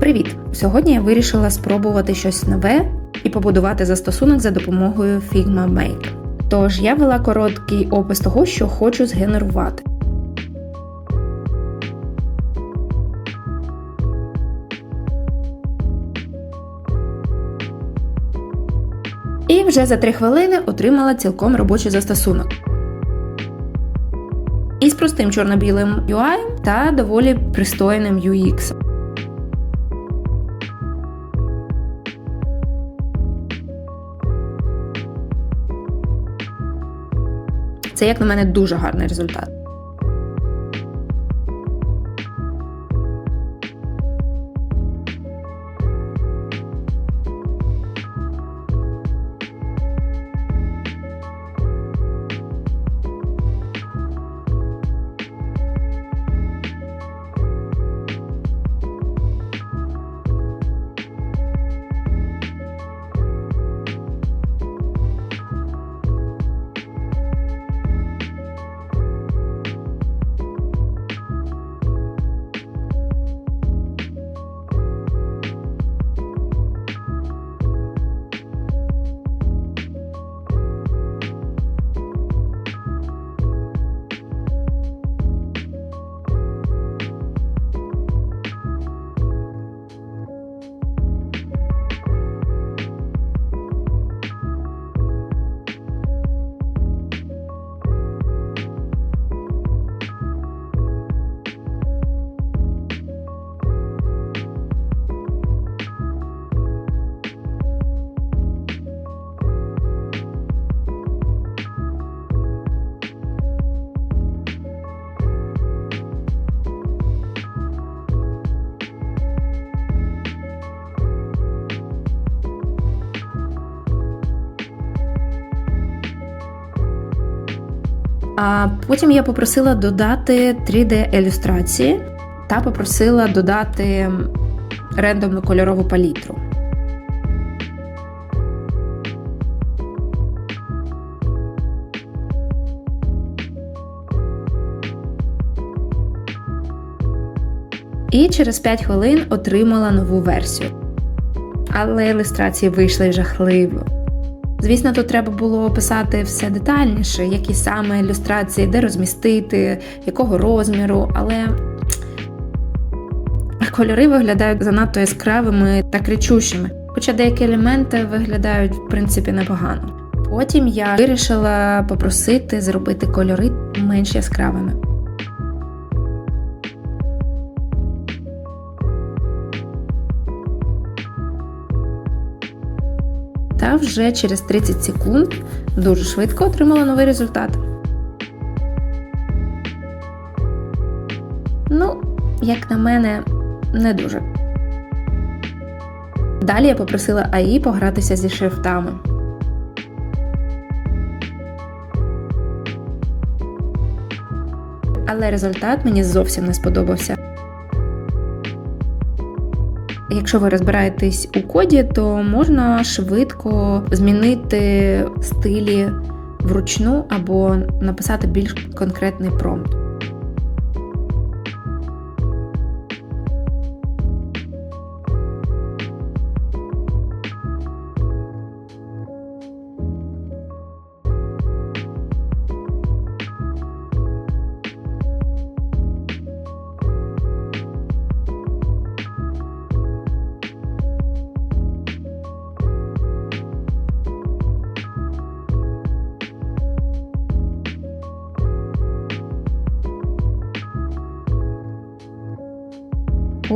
Привіт! Сьогодні я вирішила спробувати щось нове і побудувати застосунок за допомогою Figma Make. Тож я вела короткий опис того, що хочу згенерувати. І вже за 3 хвилини отримала цілком робочий застосунок. Із простим чорно-білим UI та доволі пристойним UX. Це, як на мене, дуже гарний результат. А потім я попросила додати 3D-ілюстрації та попросила додати рендомну кольорову палітру. І через 5 хвилин отримала нову версію. Але ілюстрації вийшли жахливо. Звісно, тут треба було описати все детальніше, які саме ілюстрації, де розмістити, якого розміру, але кольори виглядають занадто яскравими та кричущими, хоча деякі елементи виглядають в принципі непогано. Потім я вирішила попросити зробити кольори менш яскравими. Вже через 30 секунд дуже швидко отримала новий результат. Ну, як на мене, не дуже. Далі я попросила АІ погратися зі шрифтами. Але результат мені зовсім не сподобався. Якщо ви розбираєтесь у коді, то можна швидко змінити стилі вручну або написати більш конкретний промпт.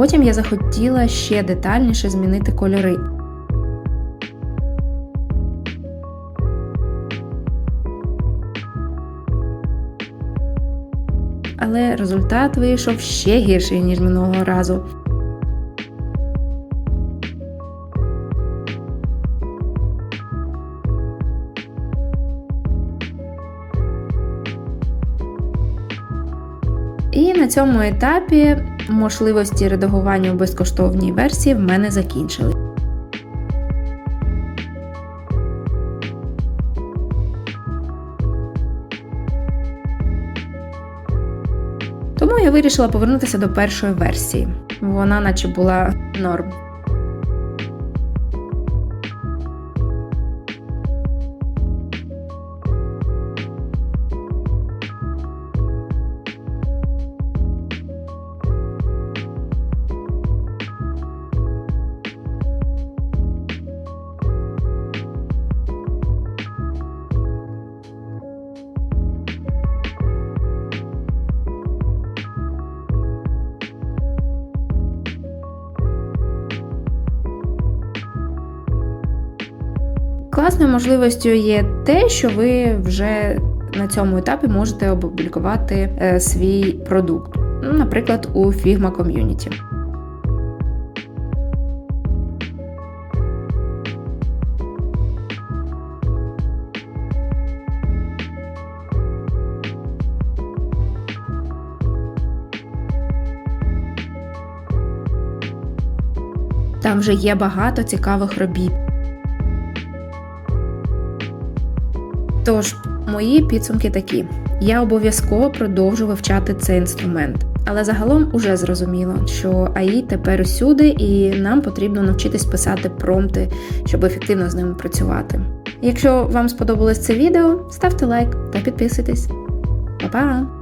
Потім я захотіла ще детальніше змінити кольори. Але результат вийшов ще гірший, ніж минулого разу. І на цьому етапі можливості редагування у безкоштовній версії в мене закінчили. Тому я вирішила повернутися до першої версії. вона наче була норм. Класною можливістю є те, що ви вже на цьому етапі можете опублікувати е, свій продукт, ну, наприклад, у Figma Community. Там вже є багато цікавих робіт. Тож, мої підсумки такі: я обов'язково продовжу вивчати цей інструмент, але загалом уже зрозуміло, що АІ тепер усюди, і нам потрібно навчитись писати промпти, щоб ефективно з ними працювати. Якщо вам сподобалось це відео, ставте лайк та підписуйтесь. Па-па!